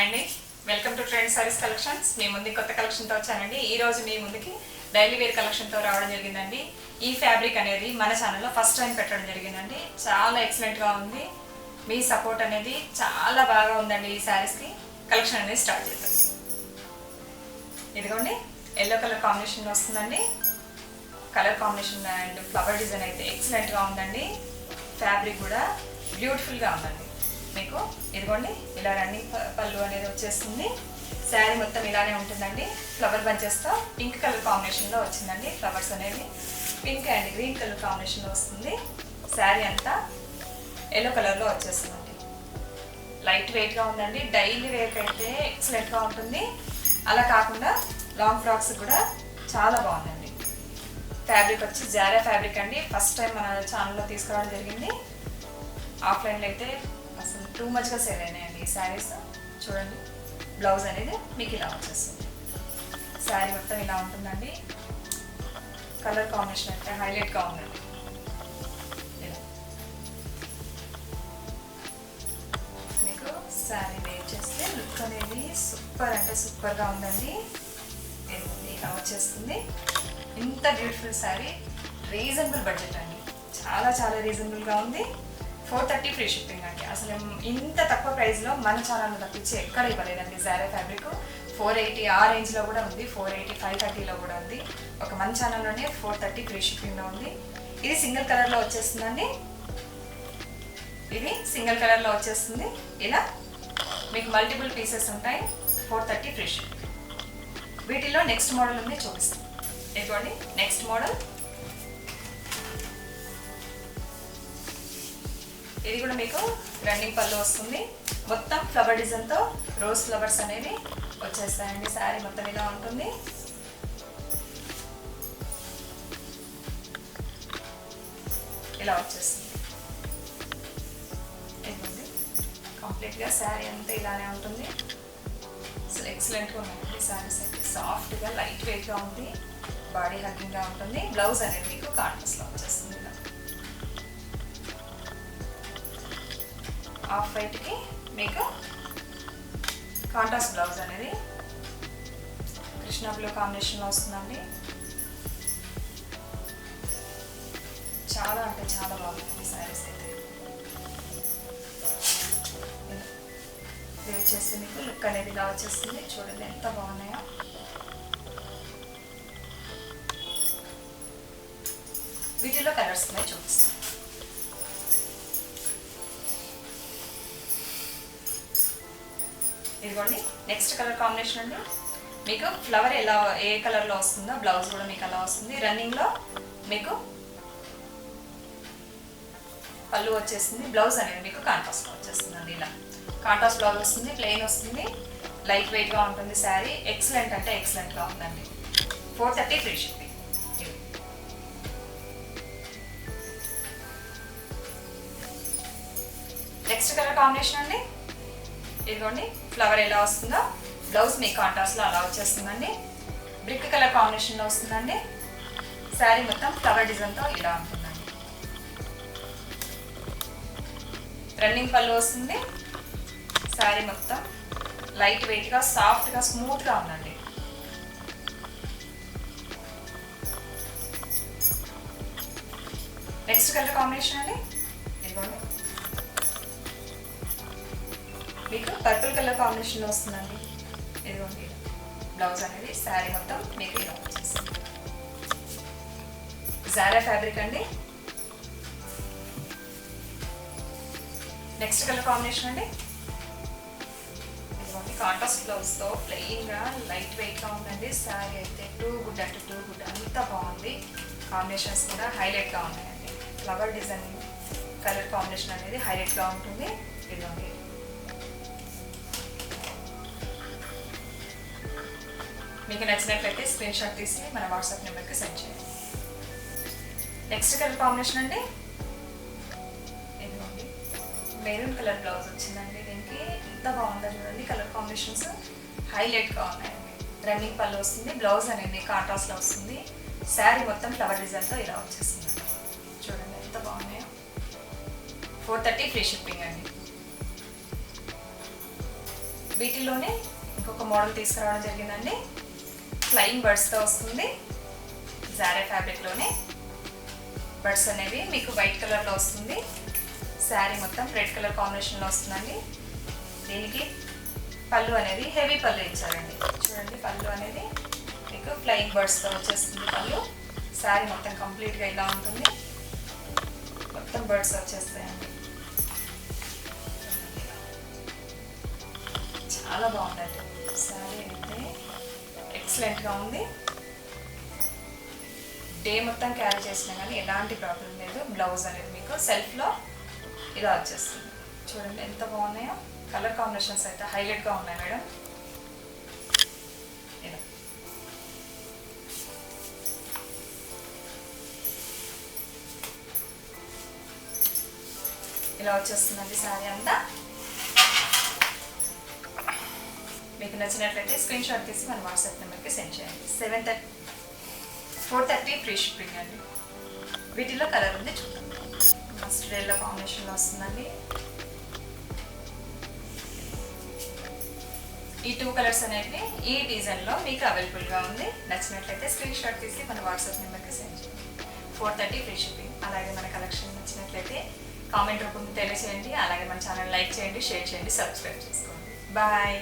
Hi అండి. Welcome to trend sarees collections మీ ముందు కొత్త కలెక్షన్తో వచ్చానండి. ఈ రోజు మీ ముందుకి డైలీ వేర్ కలెక్షన్తో రావడం జరిగిందండి. ఈ ఫ్యాబ్రిక్ అనేది మన ఛానల్లో ఫస్ట్ టైం పెట్టడం జరిగిందండి. చాలా ఎక్సలెంట్గా ఉంది. మీ సపోర్ట్ అనేది చాలా బాగా ఉందండి ఈ శారీస్కి కలెక్షన్ అనేది స్టార్ట్ చేద్దాం. ఇదిగోండి ఎల్లో కలర్ కాంబినేషన్ వస్తుందండి. Colour combination and flower design అయితే ఎక్సలెంట్గా ఉందండి. ఫ్యాబ్రిక్ కూడా బ్యూటిఫుల్గా ఉందండి. మీకు. ఇదిగోండి ఇలా రన్నింగ్ పళ్ళు అనేది వచ్చేస్తుంది. శారీ మొత్తం ఇలానే ఉంటుందండి. ఫ్లవర్ బంచెస్తో పింక్ కలర్ కాంబినేషన్లో వచ్చిందండి. ఫ్లవర్స్ అనేవి పింక్ అండ్ గ్రీన్ కలర్ కాంబినేషన్లో వస్తుంది. శారీ అంతా ఎల్లో కలర్లో వచ్చేస్తుందండి. లైట్ వెయిట్గా ఉందండి. డైలీ వేర్కి అయితే ఎక్సలెంట్గా ఉంటుంది. అలా కాకుండా లాంగ్ ఫ్రాక్స్ కూడా చాలా బాగుందండి. ఫ్యాబ్రిక్ వచ్చి జారా ఫ్యాబ్రిక్ అండి. ఫస్ట్ టైం మన ఛానల్లో తీసుకురావడం జరిగింది. ఆఫ్లైన్లో అయితే టూ మచ్గా సెల్ అయినాయండి శారీస్ చూడండి. బ్లౌజ్ అనేది మీకు ఇలా వచ్చేస్తుంది. శారీ మొత్తం ఇలా ఉంటుందండి. కలర్ కాంబినేషన్ అయితే హైలైట్గా ఉందండి మీకు శారీ వేర్ చేస్తే లుక్ అనేది సూపర్ అంటే సూపర్గా ఉందండి. ఇలా వచ్చేస్తుంది. ఇంత బ్యూటిఫుల్ శారీ రీజనబుల్ బడ్జెట్ అండి. చాలా చాలా రీజనబుల్గా ఉంది. ఫోర్ థర్టీ ఫ్రీ షిప్పింగ్ అండి. అసలు ఇంత తక్కువ ప్రైస్లో మన ఛానల్ తప్పించి ఎక్కడ ఇవ్వలేదండి జారే ఫ్యాబ్రిక్ ఫోర్ ఎయిటీ ఆ రేంజ్లో కూడా ఉంది ఫోర్ ఎయిటీ ఫైవ్ థర్టీలో కూడా ఉంది. ఒక మన ఛానల్లోనే ఫోర్ థర్టీ ఫ్రీ షిప్పింగ్లో ఉంది. ఇది సింగిల్ కలర్లో వచ్చేస్తుందండి. ఇది సింగిల్ కలర్లో వచ్చేస్తుంది. ఇలా మీకు మల్టిపుల్ పీసెస్ ఉంటాయి ఫోర్ థర్టీ ఫ్రీ షిప్పింగ్. వీటిలో నెక్స్ట్ మోడల్ ఉంది చూపిస్తాను. ఇదిగోండి నెక్స్ట్ మోడల్. ఇది కూడా మీకు రన్నింగ్ పళ్ళు వస్తుంది. మొత్తం ఫ్లవర్ డిజైన్తో రోజ్ ఫ్లవర్స్ అనేవి వచ్చేస్తాయండి. శారీ మొత్తం ఇలా ఉంటుంది. ఇలా వచ్చేస్తుంది. ఇదిగోండి. కంప్లీట్గా శారీ అంతా ఇలానే ఉంటుంది. అసలు ఎక్సలెంట్గా ఉన్నాయండి శారీస్ అయితే. సాఫ్ట్గా లైట్ వెయిట్గా ఉంది. బాడీ హగ్గింగ్గా ఉంటుంది. బ్లౌజ్ అనేది మీకు కాంట్రాస్ట్లో వచ్చేస్తుంది. హాఫ్ ఆఫ్ వైట్కి మీకు కాంట్రాస్ట్ బ్లౌజ్ అనేది కృష్ణ బ్లూ కాంబినేషన్లో వస్తుందండి. చాలా అంటే చాలా బాగుంది శారీస్ అయితే. ఇది వచ్చేసి మీకు లుక్ అనేది ఇలా వచ్చేస్తుంది. చూడండి ఎంత బాగున్నాయో. వీటిలో కలర్స్ ఉన్నాయి చూపిస్తాను. ఇదిగోండి నెక్స్ట్ కలర్ కాంబినేషన్ అండి. మీకు ఫ్లవర్ ఎలా ఏ కలర్లో వస్తుందో బ్లౌజ్ కూడా మీకు అలా వస్తుంది. రన్నింగ్లో మీకు పళ్ళు వచ్చేస్తుంది బ్లౌజ్ అనేది మీకు కాంట్రాస్ట్లో వచ్చేస్తుంది అండి ఇలా. కాంట్రాస్ట్ బ్లౌజ్ వస్తుంది ప్లెయిన్ వస్తుంది లైట్ వెయిట్గా ఉంటుంది శారీ. ఎక్సలెంట్ అంటే ఎక్సలెంట్గా ఉందండి. Four thirty free shipping next colour combination అండి. ఇదిగోండి ఫ్లవర్ ఎలా వస్తుందో. బ్లౌజ్ మీ కాంట్రాస్ట్లో అలా వచ్చేస్తుందండి బ్రిక్ కలర్ కాంబినేషన్లో వస్తుందండి. శారీ మొత్తం ఫ్లవర్ డిజైన్తో ఇలా ఉంటుందండి. రన్నింగ్ పళ్ళు వస్తుంది. శారీ మొత్తం లైట్ వెయిట్గా సాఫ్ట్గా స్మూత్గా ఉందండి. నెక్స్ట్ కలర్ కాంబినేషన్ అండి. ఇదిగోండి. మీకు పర్పుల్ కలర్ కాంబినేషన్లో వస్తుందండి. ఇదిగోండి. బ్లౌజ్ అనేది శారీ మొత్తం మీకు ఇలా జారా ఫ్యాబ్రిక్ అండి. నెక్స్ట్ కలర్ కాంబినేషన్ అండి. ఇదిగోండి కాంట్రాస్ట్ బ్లౌజ్తో ప్లెయిన్గా లైట్ వెయిట్గా ఉందండి. శారీ అయితే టూ గుడ్ అంటే టూ గుడ్ అంత బాగుంది. కాంబినేషన్స్ కూడా హైలైట్గా ఉన్నాయండి. ఫ్లవర్ డిజైన్ కలర్ కాంబినేషన్ అనేది హైలైట్గా ఉంటుంది. ఇదిగోండి. మీకు నచ్చినట్లయితే స్క్రీన్ షాట్ తీసి మన వాట్సాప్ నెంబర్కి సెండ్ చేయండి. నెక్స్ట్ కలర్ కాంబినేషన్ అండి? ఇదిగోండి. మెరూన్ కలర్ బ్లౌజ్ వచ్చిందండి. దీనికి ఎంత బాగుందో చూడండి కలర్ కాంబినేషన్స్ హైలైట్గా ఉన్నాయండి రన్నింగ్ పళ్ళు వస్తుంది బ్లౌజ్ అనేది కాంట్రాస్ట్లో వస్తుంది. శారీ మొత్తం ఫ్లవర్ డిజైన్తో ఇలా వచ్చేస్తుంది. చూడండి ఎంత బాగున్నాయో. ఫోర్ థర్టీ ఫ్రీ షిప్పింగ్ అండి. వీటిలోనే ఇంకొక మోడల్ తీసుకురావడం జరిగిందండి. ఫ్లయింగ్ బర్డ్స్తో వస్తుంది. జారే ఫ్యాబ్రిక్లోనే బర్డ్స్ అనేవి మీకు వైట్ కలర్లో వస్తుంది. శారీ మొత్తం రెడ్ కలర్ కాంబినేషన్లో వస్తుందండి. దీనికి పళ్ళు అనేది హెవీ పళ్ళు ఇచ్చారండి. చూడండి పళ్ళు అనేది మీకు ఫ్లయింగ్ బర్డ్స్తో వచ్చేస్తుంది పళ్ళు. శారీ మొత్తం కంప్లీట్గా ఇలా ఉంటుంది. మొత్తం బర్డ్స్ వచ్చేస్తాయండి. చాలా బాగుందండి. శారీ అయితే ఎక్సలెంట్గా ఉంది. డే మొత్తం క్యారీ చేసినా కానీ ఎలాంటి ప్రాబ్లం లేదు. బ్లౌజ్ అనేది మీకు సెల్ఫ్లో ఇలా వచ్చేస్తుంది. చూడండి ఎంత బాగున్నాయో. కలర్ కాంబినేషన్స్ అయితే హైలైట్గా ఉన్నాయి మేడం. ఇలా. ఇలా వచ్చేస్తుందండి శారీ అంతా. మీకు నచ్చినట్లయితే స్క్రీన్ షాట్ తీసి మన వాట్సాప్ నెంబర్కి సెండ్ చేయండి. Seven thirty four thirty free shipping అండి. వీటిలో కలర్ ఉంది చూద్దాం. మస్ట్ డేలో కాంబినేషన్లో వస్తుందండి. ఈ టూ కలర్స్ అనేవి ఈ డిజైన్లో మీకు అవైలబుల్గా ఉంది. నచ్చినట్లయితే స్క్రీన్ షాట్ తీసి మన వాట్సాప్ నెంబర్కి సెండ్ చేయండి. ఫోర్ థర్టీ ఫ్రీ షిప్పింగ్ అలాగే మన కలెక్షన్ నచ్చినట్లయితే కామెంట్ రూపంలో తెలియజేయండి అలాగే మన ఛానల్ లైక్ చేయండి షేర్ చేయండి సబ్స్క్రైబ్ చేసుకోండి. బాయ్